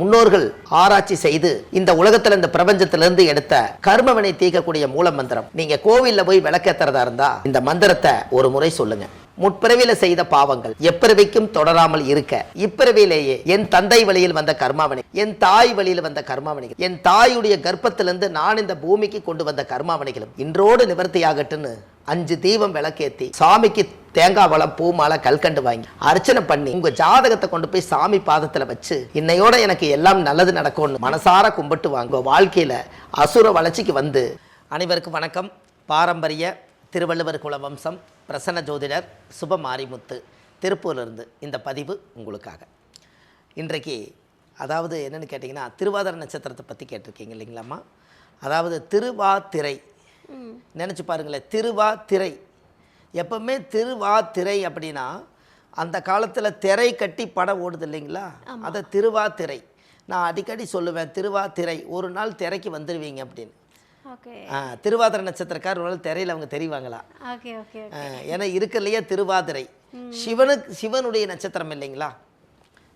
முன்னோர்கள் ஆராய்ச்சி செய்து இந்த உலகத்துல இந்த பிரபஞ்சத்திலிருந்து எடுத்த கர்மவினை தீர்க்கக்கூடிய மூல மந்திரம். நீங்க கோவில்ல போய் விளக்கேத்துறதா இருந்தா இந்த மந்திரத்தை ஒரு முறை சொல்லுங்க. முற்பிறவியில செய்த பாவங்கள் எப்பிறவிக்கும் தொடராமல் இருக்க. இப்பிறவிலேயே என் தந்தை வழியில் வந்த கர்மாவணி என் தாய் வழியில் வந்த கர்மாவனைகள் என் தாயுடைய கர்ப்பத்திலிருந்து நான் இந்த பூமிக்கு கொண்டு வந்த கர்மாவனைகளும் இன்றோடு நிவர்த்தியாகட்டுன்னு அஞ்சு தீபம் விளக்கேத்தி சாமிக்கு தேங்காய் வளம் பூ மாலை கல்கண்டு வாங்கி அர்ச்சனை பண்ணி உங்க ஜாதகத்தை கொண்டு போய் சாமி பாதத்துல வச்சு இன்னையோட எனக்கு எல்லாம் நல்லது நடக்கும்னு மனசார கும்பிட்டு வாங்க. வாழ்க்கையில அசுர வளர்ச்சிக்கு வந்து அனைவருக்கும் வணக்கம். பாரம்பரிய திருவள்ளுவர் குல வம்சம் பிரசன்ன ஜோதிடர் சுப மாரிமுத்து திருப்பூர்லேருந்து இந்த பதிவு உங்களுக்காக. இன்றைக்கு அதாவது என்னென்னு கேட்டிங்கன்னா திருவாதிர நட்சத்திரத்தை பற்றி கேட்டிருக்கீங்க இல்லைங்களாம்மா? அதாவது திருவாதிரை நினச்சி பாருங்களேன். திருவாதிரை. எப்பவுமே திருவாதிரை அப்படின்னா அந்த காலத்தில் திரை கட்டி படம் ஓடுது இல்லைங்களா? அதை திருவாதிரை. நான் அடிக்கடி சொல்லுவேன் திருவாதிரை ஒரு நாள் திரைக்கு வந்துடுவீங்க அப்படின்னு. திருவாதிரை நட்சத்திரக்கார் ஒரு நாள் திரையில் அவங்க தெரிவாங்களா? ஏன்னா இருக்கிறலையே திருவாதிரை. சிவனுக்கு சிவனுடைய நட்சத்திரம் இல்லைங்களா?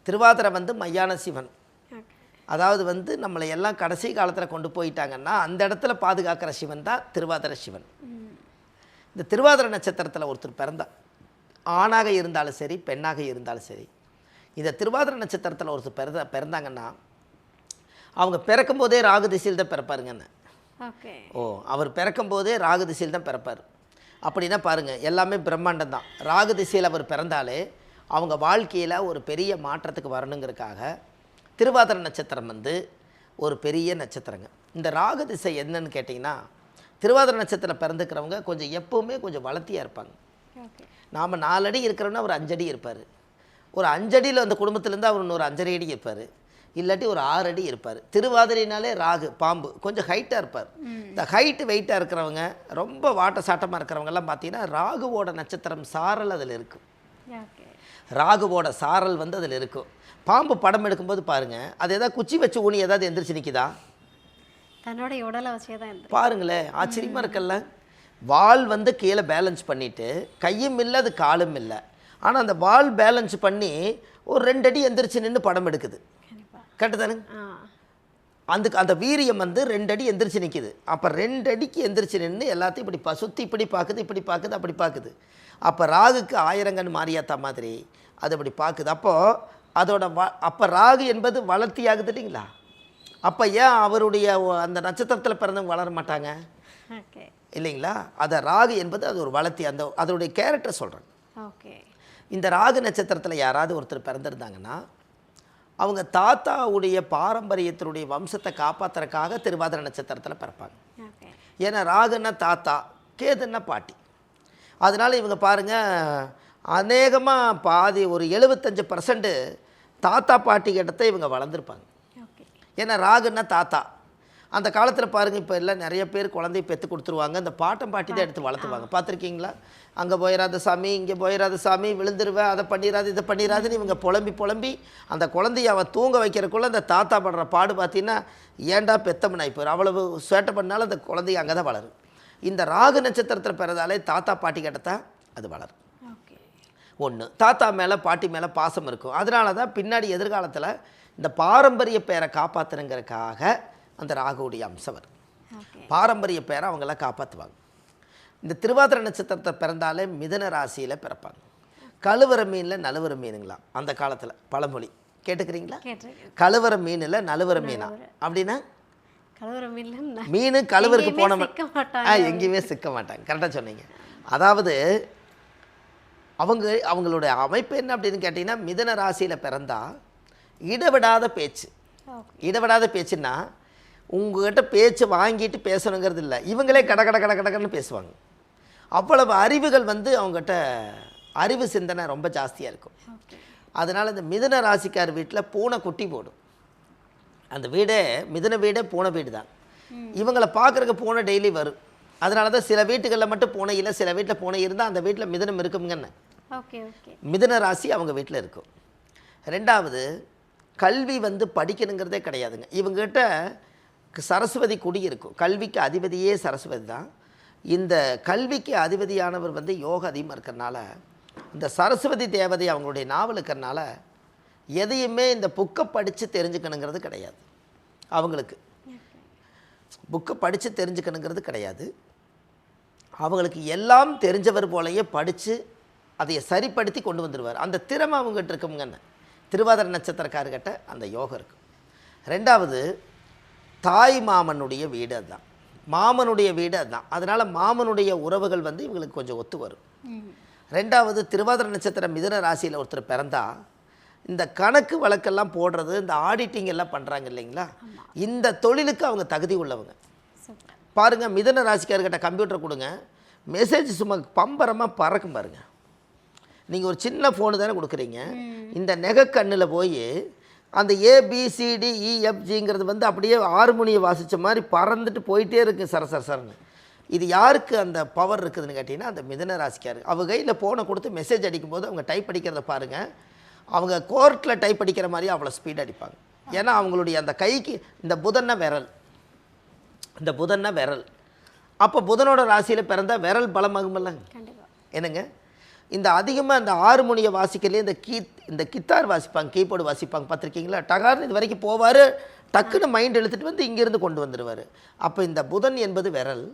திருவாதிரை வந்து மையான சிவன். அதாவது வந்து நம்மளை எல்லாம் கடைசி காலத்தில் கொண்டு போயிட்டாங்கன்னா அந்த இடத்துல பாதுகாக்கிற சிவன் தான் திருவாதிரை சிவன். இந்த திருவாதிரை நட்சத்திரத்தில் ஒருத்தர் பிறந்தா ஆணாக இருந்தாலும் சரி பெண்ணாக இருந்தாலும் சரி இந்த திருவாதிரை நட்சத்திரத்தில் ஒருத்தர் பிறந்த பிறந்தாங்கன்னா அவங்க பிறக்கும்போதே ராகு திசையில் தான் பிறப்பாருங்கன்னு ஓ அவர் பிறக்கும்போதே ராகு திசையில் தான் பிறப்பார். அப்படின்னா பாருங்கள் எல்லாமே பிரம்மாண்டம் தான். ராகு திசையில் அவர் பிறந்தாலே அவங்க வாழ்க்கையில் ஒரு பெரிய மாற்றத்துக்கு வரணுங்கிறதுக்காக திருவாதிரை நட்சத்திரம் வந்து ஒரு பெரிய நட்சத்திரங்க. இந்த ராகு திசை என்னன்னு கேட்டிங்கன்னா திருவாதிரை நட்சத்திரம் பிறந்துக்கிறவங்க கொஞ்சம் எப்போவுமே கொஞ்சம் வளர்த்தியாக இருப்பாங்க. நாம் நாலடி இருக்கிறோன்னா ஒரு அஞ்சடி இருப்பார். ஒரு அஞ்சடியில் அந்த குடும்பத்திலேருந்து அவர் இன்னொரு அஞ்சரை அடி இருப்பார். இல்லாட்டி ஒரு ஆறு அடி இருப்பார். திருவாதிரைனாலே ராகு பாம்பு கொஞ்சம் ஹைட்டாக இருப்பார். இந்த ஹைட்டு வெயிட்டாக இருக்கிறவங்க ரொம்ப வாட்ட சாட்டமாக இருக்கிறவங்கெல்லாம் பார்த்தீங்கன்னா ராகுவோட நட்சத்திரம் சாரல் அதில் இருக்கும். ராகுவோட சாரல் வந்து அதில் இருக்கும். பாம்பு படம் எடுக்கும்போது பாருங்கள் அது ஏதாவது குச்சி வச்சு ஊனி ஏதாவது எந்திரிச்சு நிற்கிதா தன்னோட உடலை வச்சே தான் பாருங்களேன் ஆச்சரியமாக இருக்குல்ல? வால் வந்து கீழே பேலன்ஸ் பண்ணிட்டு கையும் இல்லை அது காலும் இல்லை. ஆனால் அந்த வால் பேலன்ஸ் பண்ணி ஒரு ரெண்டு அடி எந்திரிச்சு நின்று படம் எடுக்குது. கரெக்டு தானே? ஆ. அந்த அந்த வீரியம் வந்து ரெண்டு அடி எந்திரிச்சு நிற்கிது அப்போ ரெண்டு அடிக்கு எந்திரிச்சு நின்று எல்லாத்தையும் இப்படி ப சுற்றி இப்படி பார்க்குது இப்படி பார்க்குது அப்படி பார்க்குது அப்போ ராகுக்கு ஆயிரங்கன் மாரியாத்தா மாதிரி அது அப்படி பார்க்குது அப்போது அதோட வ அப்போ ராகு என்பது வளர்த்தி ஆகுது இல்லைங்களா அப்போ ஏன் அவருடைய அந்த நட்சத்திரத்தில் பிறந்தவங்க வளர மாட்டாங்க? இல்லைங்களா? அதை ராகு என்பது அது ஒரு வளர்த்தி அந்த அதோடைய கேரக்டர் சொல்கிறேன் ஓகே. இந்த ராகு நட்சத்திரத்தில் யாராவது ஒருத்தர் பிறந்திருந்தாங்கன்னா அவங்க தாத்தாவுடைய பாரம்பரியத்தினுடைய வம்சத்தை காப்பாத்துறதுக்காக திருவாதிரை நட்சத்திரத்தில் பிறப்பாங்க. ஏன்னா ராகுன்னா தாத்தா கேதுன்னா பாட்டி. அதனால் இவங்க பாருங்கள் அநேகமாக பாதி ஒரு எழுபத்தஞ்சு பர்சன்ட் தாத்தா பாட்டி கிட்ட இவங்க வளர்ந்துருப்பாங்க. ஏன்னா ராகுன்னா தாத்தா. அந்த காலத்தில் பாருங்கள் இப்போ எல்லாம் நிறைய பேர் குழந்தைய பெற்று கொடுத்துருவாங்க. இந்த பாட்டம் பாட்டி தான் எடுத்து வளர்த்துவாங்க. பார்த்துருக்கீங்களா? அங்கே போயிடாத சாமி இங்கே போயிடாத சாமி விழுந்துருவேன் அதை பண்ணிடாது இதை பண்ணிடாதுன்னு இவங்க புலம்பி புலம்பி அந்த குழந்தைய அவன் தூங்க வைக்கிறக்குள்ள அந்த தாத்தா படுற பாடு பார்த்தீங்கன்னா ஏன்டா பெத்தமன் ஆயிப்போர் அவ்வளவு சேட்டை பண்ணாலும் அந்த குழந்தைய அங்கே தான் வளரும். இந்த ராகு நட்சத்திரத்தில் பிறந்தாலே தாத்தா பாட்டி கிட்டத்தான் அது வளரும். ஒன்று தாத்தா மேலே பாட்டி மேலே பாசம் இருக்கும். அதனால தான் பின்னாடி எதிர்காலத்தில் இந்த பாரம்பரிய பேரை காப்பாற்றுனுங்கிறதுக்காக அந்த ராகுவுடைய அம்சம் வரும் பாரம்பரிய பேரை அவங்களாம் காப்பாற்றுவாங்க இந்த திருவாதிரை நட்சத்திரத்தை பிறந்தாலே மிதன ராசியில் பிறப்பாங்க. கழுவற மீனில் நழுவற மீனுங்களாம் அந்த காலத்தில். பழமொழி. கேட்டுக்கிறீங்களா? கழுவற மீனில் நழுவற மீனா? அப்படின்னா? மீன் கழுவருக்கு போன எங்கேயுமே சிக்க மாட்டாங்க. கரெக்டாக சொன்னீங்க. அதாவது அவங்க அவங்களுடைய அமைப்பு என்ன அப்படின்னு கேட்டிங்கன்னா மிதன ராசியில் பிறந்தா இடவிடாத பேச்சு. இடவிடாத பேச்சுன்னா உங்ககிட்ட பேச்சு வாங்கிட்டு பேசணுங்கிறது இல்லை. இவங்களே கட கட கட கடன்னு பேசுவாங்க. அவ்வளவு அறிவுகள் வந்து அவங்ககிட்ட அறிவு சிந்தனை ரொம்ப ஜாஸ்தியாக இருக்கும். அதனால் இந்த மிதுன ராசிக்கார் வீட்டில் பூனை குட்டி போடும். அந்த வீடே மிதுன வீடே பூனை வீடு தான் இவங்களை பார்க்குறக்கு பூனை டெய்லி வரும். அதனால தான் சில வீட்டுகளில் மட்டும் பூனை இல்லை சில வீட்டில் பூனை இருந்தால் அந்த வீட்டில் மிதுனம் இருக்குங்கன்னு மிதுன ராசி அவங்க வீட்டில் இருக்கும். ரெண்டாவது கல்வி வந்து படிக்கணுங்கிறதே கிடையாதுங்க. இவங்ககிட்ட சரஸ்வதி குடி இருக்கும். கல்விக்கு அதிபதியே சரஸ்வதி தான். இந்த கல்விக்கு அதிபதியானவர் வந்து யோக அதிகமாக இருக்கிறனால இந்த சரஸ்வதி தேவதை அவங்களுடைய நாவல் இருக்கிறனால எதையுமே இந்த புக்கை படித்து தெரிஞ்சுக்கணுங்கிறது கிடையாது. அவங்களுக்கு. புக்கை படித்து தெரிஞ்சுக்கணுங்கிறது கிடையாது. அவங்களுக்கு எல்லாம் தெரிஞ்சவர் போலயே படித்து அதை சரிப்படுத்தி கொண்டு வந்துடுவார். அந்த திறமை அவங்ககிட்ட இருக்குங்கன்னு திருவாதிரை நட்சத்திரக்காரர்கிட்ட அந்த யோகம் இருக்கு. ரெண்டாவது தாய் மாமனுடைய வீடு அதுதான். மாமனுடைய வீடு அதுதான். அதனால் மாமனுடைய உறவுகள் வந்து இவங்களுக்கு கொஞ்சம் ஒத்து வரும். ரெண்டாவது திருவாதிரை நட்சத்திரம் மிதுன ராசியில் ஒருத்தர் பிறந்தா இந்த கணக்கு வழக்கெல்லாம் போடுறது இந்த ஆடிட்டிங் எல்லாம் பண்ணுறாங்க இல்லைங்களா? இந்த தொழிலுக்கு அவங்க தகுதி உள்ளவங்க. சூப்பர். பாருங்க மிதன ராசிக்காரர்கிட்ட கம்ப்யூட்டர் கொடுங்க. மெசேஜ் சும்மா பம்பரமாக பறக்கும் பாருங்க. நீங்கள் ஒரு சின்ன ஃபோனு தானே கொடுக்குறீங்க. இந்த நெகக்கண்ணில் போய் அந்த ஏபிசிடி இஎஃப்ஜிங்கிறது வந்து அப்படியே ஹார்மோனியை வாசித்த மாதிரி பறந்துட்டு போயிட்டே இருக்கு சர சர சரன்னு. இது யாருக்கு அந்த பவர் இருக்குதுன்னு கேட்டிங்கன்னா அந்த மிதன ராசிக்காரு. அவங்க கையில் ஃபோனை கொடுத்து மெசேஜ் அடிக்கும்போது அவங்க டைப் அடிக்கிறத பாருங்கள் அவங்க கோர்ட்டில் டைப் அடிக்கிற மாதிரி அவ்வளோ ஸ்பீட் அடிப்பாங்க. ஏன்னா அவங்களுடைய அந்த கைக்கு இந்த புதன்ன விரல். இந்த புதன்னா விரல். அப்போ புதனோட ராசியில் பிறந்தா விரல் பலமாகுமில்லங்க என்னங்க? இந்த அதிகமாக இந்த ஹார்மோனியை வாசிக்கலே இந்த கீ இந்த கித்தார் வாசிப்பாங்க கீபோர்டு வாசிப்பாங்க பார்த்துருக்கீங்களா? டகார்னு இது வரைக்கும் போவார் டக்குன்னு மைண்ட் இழுத்துட்டு வந்து இங்கேருந்து கொண்டு வந்துடுவார் அப்போ இந்த புதன் என்பது விரல்.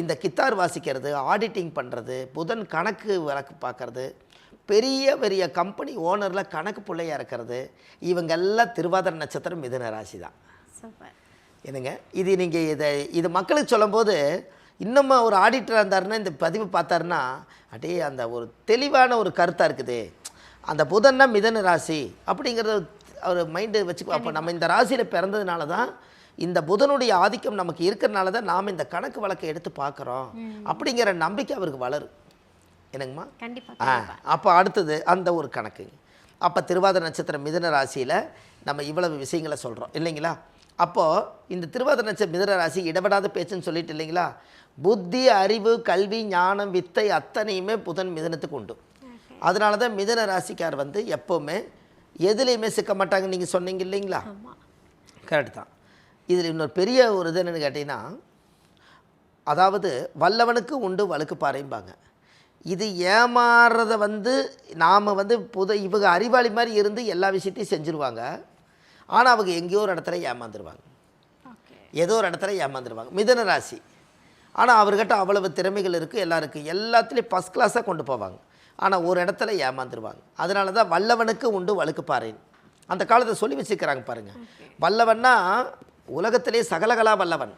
இந்த கித்தார் வாசிக்கிறது ஆடிட்டிங் பண்ணுறது புதன் கணக்கு வழக்கு பார்க்கறது பெரிய பெரிய கம்பெனி ஓனரில் கணக்கு பிள்ளையா இருக்கிறது இவங்கெல்லாம் திருவாதிரை நட்சத்திரம் மிதுன ராசி தான் என்னங்க? இது நீங்கள் இதை இது மக்களுக்கு சொல்லும்போது இன்னும் ஒரு ஆடிட்டராக இருந்தாருன்னா இந்த பதிவு பார்த்தாருன்னா அடே அந்த ஒரு தெளிவான ஒரு கருத்தாக இருக்குது. அந்த புதன்னா மிதன ராசி அப்படிங்கிறத அவர் மைண்டு வச்சுக்கோ. அப்போ நம்ம இந்த ராசியில் பிறந்ததுனால தான் இந்த புதனுடைய ஆதிக்கம் நமக்கு இருக்கிறனால தான் நாம் இந்த கணக்கு வழக்கை எடுத்து பார்க்குறோம் அப்படிங்கிற நம்பிக்கை அவருக்கு வளரும். என்னங்கம்மா? கண்டிப்பாக ஆ அப்போ அடுத்தது அந்த ஒரு கணக்கு. அப்போ திருவாதிரை நட்சத்திரம் மிதுன ராசியில் நம்ம இவ்வளவு விஷயங்களை சொல்கிறோம் இல்லைங்களா? அப்போது இந்த திருவாதிரை நட்சத்திரம் மிதுன ராசி இடப்படாத பேச்சுன்னு சொல்லிட்டு இல்லைங்களா? புத்தி அறிவு கல்வி ஞானம் வித்தை அத்தனையுமே புதன் மிதனத்துக்கு உண்டு. அதனால தான் மிதுன ராசிக்கார் வந்து எப்போவுமே எதுலேயுமே சிக்க மாட்டாங்க நீங்கள் சொன்னீங்க இல்லைங்களா? கரெக்ட் தான். இதில் இன்னொரு பெரிய ஒரு இது என்னன்னு கேட்டிங்கன்னா அதாவது வல்லவனுக்கு உண்டு வழுக்கு பாறைம்பாங்க. இது ஏமாறுறத வந்து நாம் வந்து புது இவங்க அறிவாளி மாதிரி இருந்து எல்லா விஷயத்தையும் செஞ்சுருவாங்க. ஆனால் அவங்க எங்கேயோ ஒரு இடத்துல ஏமாந்துருவாங்க. ஏதோ ஒரு இடத்துல ஏமாந்துருவாங்க. மிதுன ராசி. ஆனால் அவர்கிட்ட அவ்வளவு திறமைகள் இருக்குது எல்லாம் இருக்குது எல்லாத்துலேயும் ஃபஸ்ட் கிளாஸாக கொண்டு போவாங்க. ஆனால் ஒரு இடத்துல ஏமாந்துருவாங்க. அதனால தான் வல்லவனுக்கு உண்டு வழுக்கு பாறைன்னு அந்த காலத்தை சொல்லி வச்சுக்கிறாங்க பாருங்கள் வல்லவன்னா உலகத்திலே சகலகலா வல்லவன்.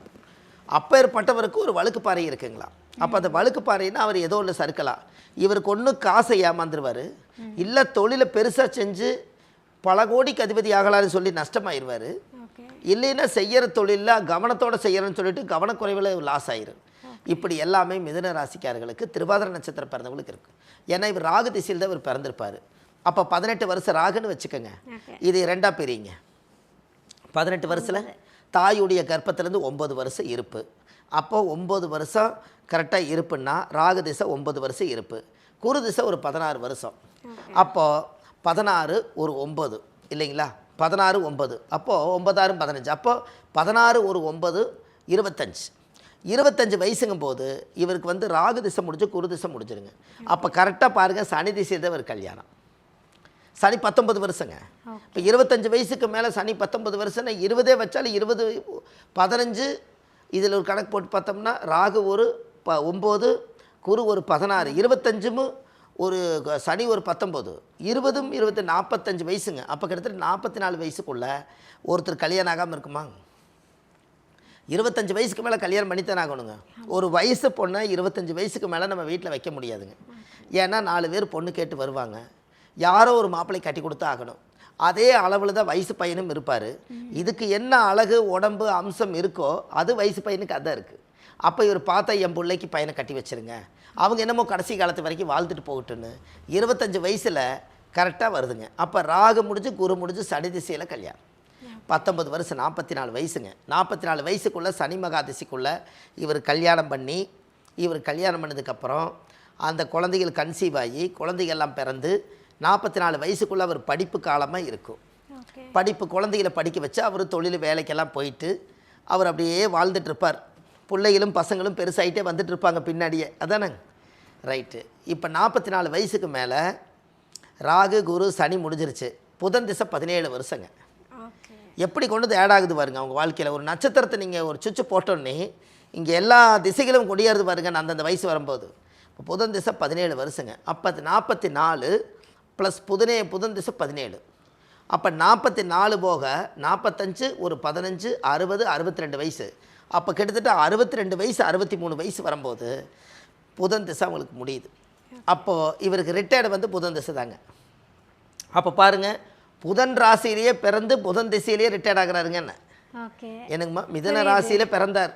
அப்பேற்பட்டவருக்கு ஒரு வழுக்கு பாறை இருக்குங்களா? அப்போ அந்த வழுக்கு பாறைன்னா அவர் ஏதோ ஒன்று சறுக்கலாம். இவருக்கு ஒன்று காசை ஏமாந்துருவார். இல்லை தொழிலை பெருசாக செஞ்சு பல கோடிக்கு அதிபதி ஆகலான்னு சொல்லி நஷ்டமாயிருவார். இல்லைன்னா செய்யற தொழிலில் கவனத்தோட செய்யறேன்னு சொல்லிட்டு கவனக்குறைவில் லாஸ் ஆயிரும். இப்படி எல்லாமே மிதுன ராசிக்காரர்களுக்கு திருவாதிரை நட்சத்திரம் பிறந்தவங்களுக்கு இருக்கு. ஏன்னா இவர் ராகு திசையில் தான் இவர் பிறந்திருப்பார். அப்போ பதினெட்டு வருஷம் ராகுன்னு வச்சுக்கோங்க. இது ரெண்டா பிரிங்க. பதினெட்டு வருஷத்தில் தாயுடைய கர்ப்பத்திலேருந்து ஒம்பது வருஷம் இருப்பு. அப்போ ஒம்பது வருஷம் கரெக்டாக இருப்புன்னா ராகு திசை ஒம்பது வருஷம் இருப்பு. குரு திசை ஒரு பதினாறு வருஷம். அப்போது பதினாறு ஒரு ஒம்பது இல்லைங்களா? பதினாறு ஒம்பது அப்போது ஒன்பதாறு பதினஞ்சு. அப்போது பதினாறு ஒரு ஒம்பது இருபத்தஞ்சு. இருபத்தஞ்சு வயசுங்கும் போது இவருக்கு வந்து ராகு திசை முடிஞ்சு குரு திசை முடிஞ்சிருங்க. அப்போ கரெக்டாக பாருங்கள் சனி திசையில் தான் இவர் கல்யாணம். சனி பத்தொன்பது வருஷங்க. இப்போ இருபத்தஞ்சு வயசுக்கு மேலே சனி பத்தொன்பது வருஷம்னா இருபதே வச்சாலும் இருபது பதினஞ்சு இதில் ஒரு கணக்கு போட்டு பார்த்தோம்னா ராகு ஒரு ப ஒம்பது குரு ஒரு பதினாறு இருபத்தஞ்சும் ஒரு சனி ஒரு பத்தொம்போது இருபதும் இருபத்தி நாற்பத்தஞ்சு வயசுங்க. அப்போ கிட்டத்தட்ட நாற்பத்தி நாலு வயசுக்குள்ள ஒருத்தர் கல்யாணம் ஆகாமல் இருக்குமா இருபத்தஞ்சி வயசுக்கு மேலே கல்யாணம் பண்ணித்தானே ஆகணுங்க ஒரு வயசு பொண்ணை இருபத்தஞ்சி வயசுக்கு மேலே நம்ம வீட்டில் வைக்க முடியாதுங்க. ஏன்னா நாலு பேர் பொண்ணு கேட்டு வருவாங்க. யாரோ ஒரு மாப்பிள்ளை கட்டி கொடுத்தா ஆகணும். அதே அளவில் தான் வயசு பையனும் இருப்பார். இதுக்கு என்ன அழகு உடம்பு அம்சம் இருக்கோ அது வயசு பையனுக்கு அதான் இருக்குது அப்போ இவர் பார்த்தா என் பிள்ளைக்கு பையனை கட்டி வச்சிருங்க. அவங்க என்னமோ கடைசி காலத்து வரைக்கும் வாழ்ந்துட்டு போகட்டுன்னு. இருபத்தஞ்சி வயசில் கரெக்டாக வருதுங்க. அப்போ ராகு முடிஞ்சு குரு முடிஞ்சு சனி திசையில் கல்யாணம். பத்தொன்பது வருஷம் நாற்பத்தி நாலு வயசுங்க. நாற்பத்தி நாலு வயசுக்குள்ளே சனி மகாதிசிக்குள்ளே இவர் கல்யாணம் பண்ணி இவர் கல்யாணம் பண்ணதுக்கப்புறம் அந்த குழந்தைகள் கன்சீவ் ஆகி குழந்தைகள்லாம் பிறந்து நாற்பத்தி நாலு வயசுக்குள்ளே அவர் படிப்பு காலமாக இருக்கும். படிப்பு குழந்தைகளை படிக்க வச்சு அவர் தொழில் வேலைக்கெல்லாம் போயிட்டு அவர் அப்படியே வாழ்ந்துட்டு இருப்பார். பிள்ளைகளும் பசங்களும் பெருசாயிட்டே வந்துட்டு இருப்பாங்க பின்னாடியே. அதானங்க? ரைட்டு இப்போ நாற்பத்தி நாலு வயசுக்கு மேலே ராகு குரு சனி முடிஞ்சிருச்சு. புதன் திசை பதினேழு வருஷங்க. எப்படி கொண்டு வந்து ஆட் ஆகுது பாருங்கள் அவங்க வாழ்க்கையில். ஒரு நட்சத்திரத்தை நீங்கள் ஒரு சுவிட்ச் போட்டோன்னே இங்கே எல்லா திசைகளும் கொடியேறுது பாருங்க அந்தந்த வயசு வரும்போது. இப்போ புதன் திசை பதினேழு வருஷங்க. அப்போ அது நாற்பத்தி நாலு ப்ளஸ் புதனே புதன் திசை பதினேழு. அப்போ நாற்பத்தி நாலு போக நாற்பத்தஞ்சு ஒரு பதினஞ்சு அறுபது அறுபத்தி ரெண்டு வயசு. அப்போ கிட்டத்தட்ட அறுபத்தி ரெண்டு வயசு அறுபத்தி மூணு வயசு வரும்போது புதன் திசை அவங்களுக்கு முடியுது. அப்போது இவருக்கு ரிட்டையர்டு வந்து புதன் திசை தாங்க. அப்போ பாருங்கள் புதன் ராசியிலேயே பிறந்து புதன் திசையிலேயே ரிட்டையர்ட் ஆகுறாருங்க என்ன? எனக்குமா மிதன ராசியில் பிறந்தார்.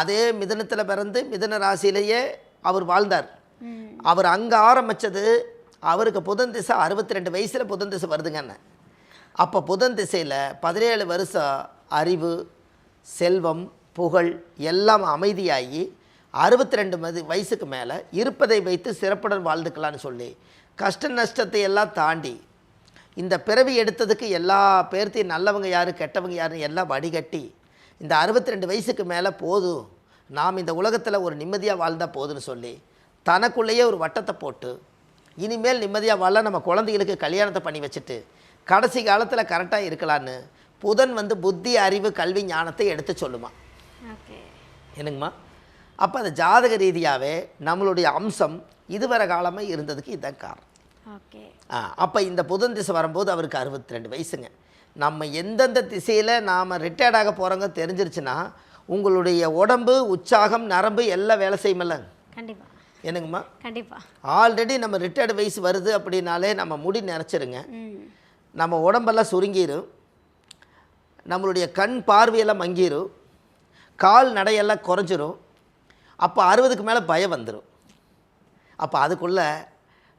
அதே மிதனத்தில் பிறந்து மிதன ராசியிலேயே அவர் வாழ்ந்தார். அவர் அங்கே ஆரம்பித்தது அவருக்கு புதன் திசை அறுபத்தி ரெண்டு வயசில் புதன் திசை வருதுங்க என்ன? அப்போ புதன் திசையில் பதினேழு வருஷம் அறிவு செல்வம் புகழ் எல்லாம் அமைதியாகி அறுபத்தி ரெண்டு மதி வயசுக்கு மேலே இருப்பதை வைத்து சிறப்புடன் வாழ்ந்துக்கலான்னு சொல்லி கஷ்ட நஷ்டத்தை எல்லாம் தாண்டி இந்த பிறவி எடுத்ததுக்கு எல்லா பேர்த்தையும் நல்லவங்க யார் கெட்டவங்க யாருன்னு எல்லாம் வடிகட்டி இந்த அறுபத்தி ரெண்டு வயசுக்கு மேலே போதும். நாம் இந்த உலகத்தில் ஒரு நிம்மதியாக வாழ்ந்தால் போதும்னு சொல்லி தனக்குள்ளேயே ஒரு வட்டத்தை போட்டு இனிமேல் நிம்மதியாக வாழ நம்ம குழந்தைகளுக்கு கல்யாணத்தை பண்ணி வச்சுட்டு கடைசி காலத்தில் கரெக்டாக இருக்கலான்னு புதன் வந்து புத்தி அறிவு கல்வி ஞானத்தை எடுத்து சொல்லுமா. என்னங்கம்மா? அப்போ அந்த ஜாதக ரீதியாகவே நம்மளுடைய அம்சம் இதுவரை காலமாக இருந்ததுக்கு இதுதான் காரணம். அப்போ இந்த புதன் திசை வரும்போது அவருக்கு அறுபத்தி ரெண்டு வயசுங்க. நம்ம எந்தெந்த திசையில் நாம் ரிட்டையர்ட் ஆக போகிறோங்க தெரிஞ்சிருச்சுன்னா உங்களுடைய உடம்பு உற்சாகம் நரம்பு எல்லாம் வேலை செய்யுமில்ல. கண்டிப்பா. என்னங்கம்மா? கண்டிப்பா. ஆல்ரெடி நம்ம ரிட்டையர்டு வயசு வருது அப்படின்னாலே நம்ம முடி நிறச்சிருங்க ம். நம்ம உடம்பெல்லாம் சுருங்கிரும். நம்மளுடைய கண் பார்வையெல்லாம் மங்கிரும். கால் நடையெல்லாம் குறைஞ்சிரும். அப்போ அறுபதுக்கு மேலே பயம் வந்துடும் அப்போ அதுக்குள்ளே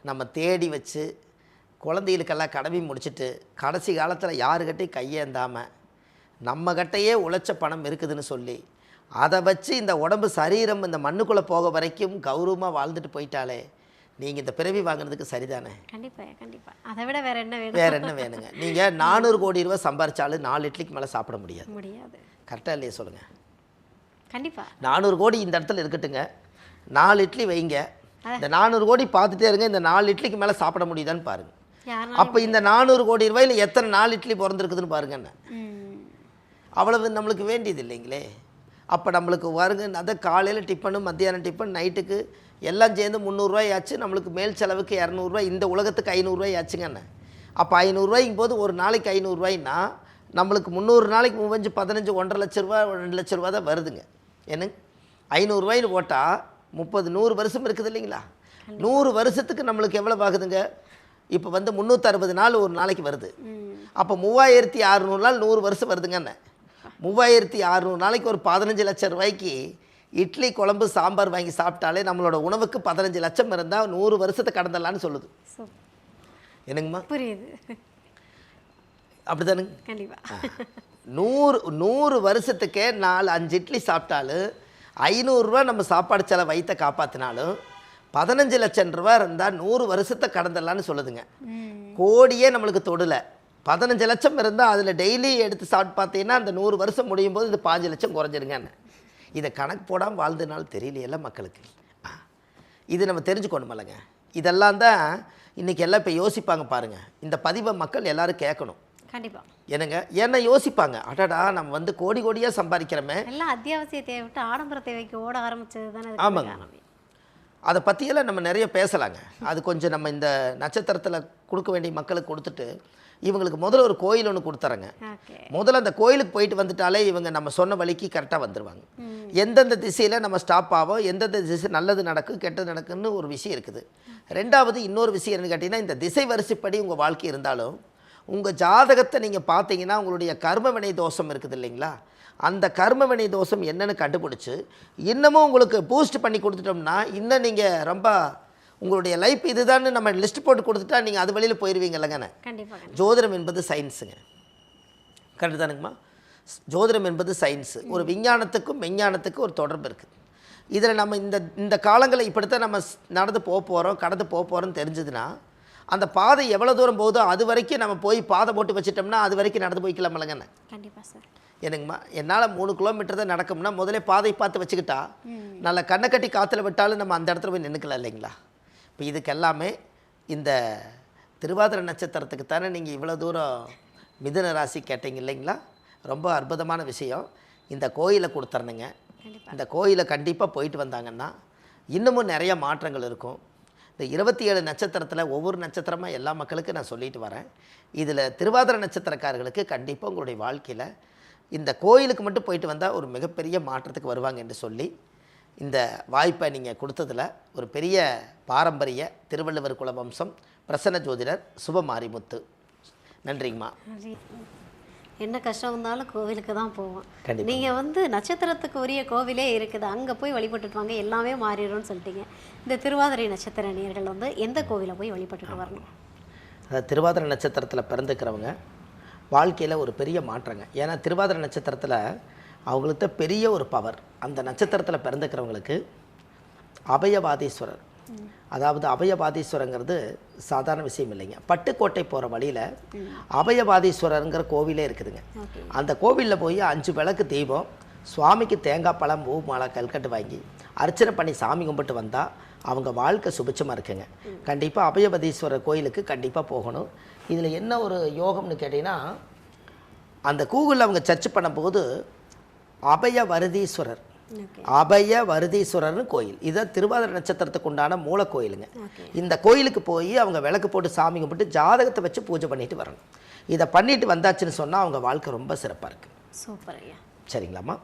நம்ம தேடி வச்சு குழந்தைகளுக்கெல்லாம் கடமை முடிச்சிட்டு கடைசி காலத்தில் யாருக்கிட்டையும் கையேந்தாமல் நம்ம கிட்டையே உழைச்ச பணம் இருக்குதுன்னு சொல்லி அதை வச்சு இந்த உடம்பு சரீரம் இந்த மண்ணுக்குள்ளே போக வரைக்கும் கௌரவமாக வாழ்ந்துட்டு போயிட்டாலே நீங்கள் இந்த பிறவி வாங்குறதுக்கு சரிதானே? கண்டிப்பா கண்டிப்பா. அதை விட வேற என்ன வேணும்? வேற என்ன வேணுங்க? நீங்கள் நானூறு கோடி ரூபாய் சம்பாரிச்சாலும் நாலு இட்லிக்கு மேலே சாப்பிட முடியாது. முடியாது. கரெக்டாக இல்லையா சொல்லுங்கள் கண்டிப்பா. நானூறு கோடி இந்த இடத்துல இருக்கட்டுங்க. நாலு இட்லி வைங்க. இந்த நானூறு கோடி பார்த்துட்டே இருங்க இந்த நாலு இட்லிக்கு மேலே சாப்பிட முடியுதான்னு பாருங்க. அப்போ இந்த நானூறு கோடி ரூபாயில் எத்தனை நாலு இட்லி பிறந்திருக்குதுன்னு பாருங்க என்ன. அவ்வளவு நம்மளுக்கு வேண்டியது இல்லைங்களே. அப்போ நம்மளுக்கு வருங்க அதை காலையில் டிஃபனு மத்தியானம் டிஃபன் நைட்டுக்கு எல்லாம் சேர்ந்து முந்நூறுரூவாய் ஆச்சு நம்மளுக்கு மேல் செலவுக்கு இரநூறுவா இந்த உலகத்துக்கு ஐநூறுரூவாய் ஆச்சுங்க என்ன. அப்போ ஐநூறுரூவாய்க்கும் போது ஒரு நாளைக்கு ஐநூறுரூவாய்னா நம்மளுக்கு முந்நூறு நாளைக்கு மூவஞ்சு பதினஞ்சு ஒன்றரை லட்ச ரூபா ரெண்டு லட்ச ரூபா தான் வருதுங்க. என்னங்க? ஐநூறுரூவாய்னு போட்டால் முப்பது நூறு வருஷம் இருக்குது இல்லைங்களா? நூறு வருஷத்துக்கு நம்மளுக்கு எவ்வளோ ஆகுதுங்க? இப்போ வந்து முந்நூற்றறுபது நாள் ஒரு நாளைக்கு வருது. அப்போ மூவாயிரத்தி அறநூறு நாள் நூறு வருஷம் வருதுங்க என்ன மூவாயிரத்தி அறநூறு நாளைக்கு ஒரு பதினஞ்சு லட்சம் ரூபாய்க்கு இட்லி குழம்பு சாம்பார் வாங்கி சாப்பிட்டாலே நம்மளோட உணவுக்கு பதினஞ்சு லட்சம் இருந்தால் நூறு வருஷத்தை கடந்துடலான்னு சொல்லுது. என்னங்கம்மா? புரியுது. அப்படிதானுங்க கண்டிப்பா. நூறு நூறு வருஷத்துக்கே நாலு அஞ்சு இட்லி சாப்பிட்டாலும் ஐநூறுரூவா நம்ம சாப்பாடு செலவு வயிற்றை காப்பாற்றினாலும் பதினஞ்சு லட்சம் ரூபா இருந்தால் நூறு வருஷத்தை கடந்துடலான்னு சொல்லுதுங்க. கோடியே நம்மளுக்கு தொடலை. பதினஞ்சு லட்சம் இருந்தால் அதில் டெய்லி எடுத்து சாப்பிட்டு பார்த்தீங்கன்னா அந்த நூறு வருஷம் முடியும் போது இது பாஞ்சு லட்சம் குறைஞ்சிருங்கன்னு இதை கணக்கு போடாமல் வாழ்ந்தனால தெரியலையல்ல மக்களுக்கு. இது நம்ம தெரிஞ்சுக்கணுமில்லங்க. இதெல்லாம் தான் இன்றைக்கி எல்லாம் இப்போ யோசிப்பாங்க பாருங்கள் இந்த பதிவை மக்கள் எல்லாரும் கேட்கணும். கண்டிப்பா. என்னங்க? ஏன்னா யோசிப்பாங்க. அடடா நம்ம வந்து கோடி கோடியாக சம்பாதிக்கிறோமே. எல்லாம் அத்தியாவசிய தேவை விட்டு ஆடம்பர தேவைக்கு ஓட ஆரம்பிச்சது தானே ஆமாங்க. அதை பற்றியெல்லாம் நம்ம நிறைய பேசலாங்க. அது கொஞ்சம் நம்ம இந்த நட்சத்திரத்தில் கொடுக்க வேண்டிய மக்களுக்கு கொடுத்துட்டு இவங்களுக்கு முதல்ல ஒரு கோயில் ஒன்று கொடுத்துறேங்க. முதல்ல அந்த கோயிலுக்கு போயிட்டு வந்துட்டாலே இவங்க நம்ம சொன்ன வழிக்கு கரெக்டாக வந்துடுவாங்க எந்தெந்த திசையில் நம்ம ஸ்டாப் ஆகும் எந்தெந்த திசை நல்லது நடக்கும் கெட்டது நடக்குன்னு ஒரு விஷயம் இருக்குது. ரெண்டாவது இன்னொரு விஷயம் என்னன்னு கேட்டிங்கன்னா இந்த திசை வரிசைப்படி உங்கள் வாழ்க்கை இருந்தாலும் உங்கள் ஜாதகத்தை நீங்கள் பார்த்தீங்கன்னா உங்களுடைய கர்ம வினை தோஷம் இருக்குது இல்லைங்களா? அந்த கர்ம வினை தோஷம் என்னன்னு கண்டுபிடிச்சி இன்னமும் உங்களுக்கு பூஸ்ட் பண்ணி கொடுத்துட்டோம்னா இன்னும் நீங்கள் ரொம்ப உங்களுடைய லைஃப் இதுதான்னு நம்ம லிஸ்ட் போட்டு கொடுத்துட்டா நீங்கள் அது வழியில் போயிடுவீங்க இல்லைங்கண்ணே ஜோதிடம் என்பது சயின்ஸுங்க கரெக்டு தானுங்கம்மா? ஜோதிடம் என்பது சயின்ஸு ஒரு விஞ்ஞானத்துக்கும் மெஞ்ஞானத்துக்கும் ஒரு தொடர்பு இருக்குது இதில் நம்ம இந்த இந்த காலங்களில் இப்படித்தான் நம்ம நடந்து போக போகிறோம் கடந்து போக போகிறோம்னு தெரிஞ்சதுன்னா அந்த பாதை எவ்வளோ தூரம் போகுதோ அது வரைக்கும் நம்ம போய் பாதை போட்டு வச்சிட்டோம்னா அது வரைக்கும் நடந்து போய்க்கலாமலங்கண்ணே கண்டிப்பா சார் என்னங்கம்மா என்னால் மூணு கிலோமீட்டர் தான் நடக்கும்னா முதல்ல பாதை பார்த்து வச்சுக்கிட்டா நல்ல கண்ணை கட்டி காற்றுல விட்டாலும் நம்ம அந்த இடத்துல போய் நின்றுக்கலாம் இல்லைங்களா? இப்போ இதுக்கு எல்லாமே இந்த திருவாதிரை நட்சத்திரத்துக்கு தானே நீங்கள் இவ்வளோ தூரம் மிதுன ராசி கேட்டீங்க இல்லைங்களா? ரொம்ப அற்புதமான விஷயம். இந்த கோயிலை கொடுத்துறணுங்க இந்த கோயிலை கண்டிப்பாக போயிட்டு வந்தாங்கன்னா இன்னமும் நிறைய மாற்றங்கள் இருக்கும். இந்த இருபத்தி ஏழு நட்சத்திரத்தில் ஒவ்வொரு நட்சத்திரமாக எல்லா மக்களுக்கும் நான் சொல்லிட்டு வரேன். இதில் திருவாதிரை நட்சத்திரக்காரர்களுக்கு கண்டிப்பாக உங்களுடைய வாழ்க்கையில் இந்த கோயிலுக்கு மட்டும் போயிட்டு வந்தால் ஒரு மிகப்பெரிய மாற்றத்துக்கு வருவாங்க என்று சொல்லி இந்த வாய்ப்பை நீங்கள் கொடுத்ததில் ஒரு பெரிய பாரம்பரிய திருவள்ளுவர் குல வம்சம் பிரசன்ன ஜோதிடர் சுபமாரிமுத்து. நன்றிங்கம்மா. நன்றி. என்ன கஷ்டம் வந்தாலும் கோவிலுக்கு தான் போவோம். கண்டிப்பா. நீங்க வந்து நட்சத்திரத்துக்கு உரிய கோவிலே இருக்குது. அங்க போய் வழிபட்டுட்டு வாங்க. எல்லாமே மாறிடும்னு சொல்லிட்டீங்க. இந்த திருவாதிரை நட்சத்திர நேர்கள் வந்து எந்த கோவிலை போய் வழிபட்டுட்டு வரணும்? அதாவது திருவாதிரை நட்சத்திரத்தில் பிறந்துக்கிறவங்க வாழ்க்கையில் ஒரு பெரிய மாற்றங்க. ஏன்னா திருவாதிரை நட்சத்திரத்தில் அவங்களுக்கு பெரிய ஒரு பவர் அந்த நட்சத்திரத்தில் பிறந்துக்கிறவங்களுக்கு அபயவாதீஸ்வரர் அதாவது அபயவாதீஸ்வரங்கிறது சாதாரண விஷயம் இல்லைங்க. பட்டுக்கோட்டை போகிற வழியில் அபயவாதீஸ்வரருங்கிற கோவிலே இருக்குதுங்க. அந்த கோவிலில் போய் அஞ்சு விளக்கு தீபம் சுவாமிக்கு தேங்காய் பழம் பூ மாலை கல்கட்டு வாங்கி அர்ச்சனை பண்ணி சாமி கும்பிட்டு வந்தால் அவங்க வாழ்க்கை சுபிச்சமாக இருக்குங்க. கண்டிப்பாக அபயபதீஸ்வரர் கோயிலுக்கு கண்டிப்பாக போகணும். இதில் என்ன ஒரு யோகம்னு கேட்டிங்கன்னா அந்த கூகுளில் அவங்க சர்ச் பண்ணும்போது அபய வருதீஸ்வரர் ஓகே அபய வருதீஸ்வரர்னு கோயில். இதை திருவாதிரை நட்சத்திரத்துக்கு உண்டான மூல கோயிலுங்க. இந்த கோயிலுக்கு போய் அவங்க விளக்கு போட்டு சாமி கும்பிட்டு ஜாதகத்தை வச்சு பூஜை பண்ணிட்டு வரணும். இதை பண்ணிட்டு வந்தாச்சுன்னு சொன்னால் அவங்க வாழ்க்கை ரொம்ப சிறப்பாக இருக்குது சூப்பர் ஐயா. சரிங்களாம்மா?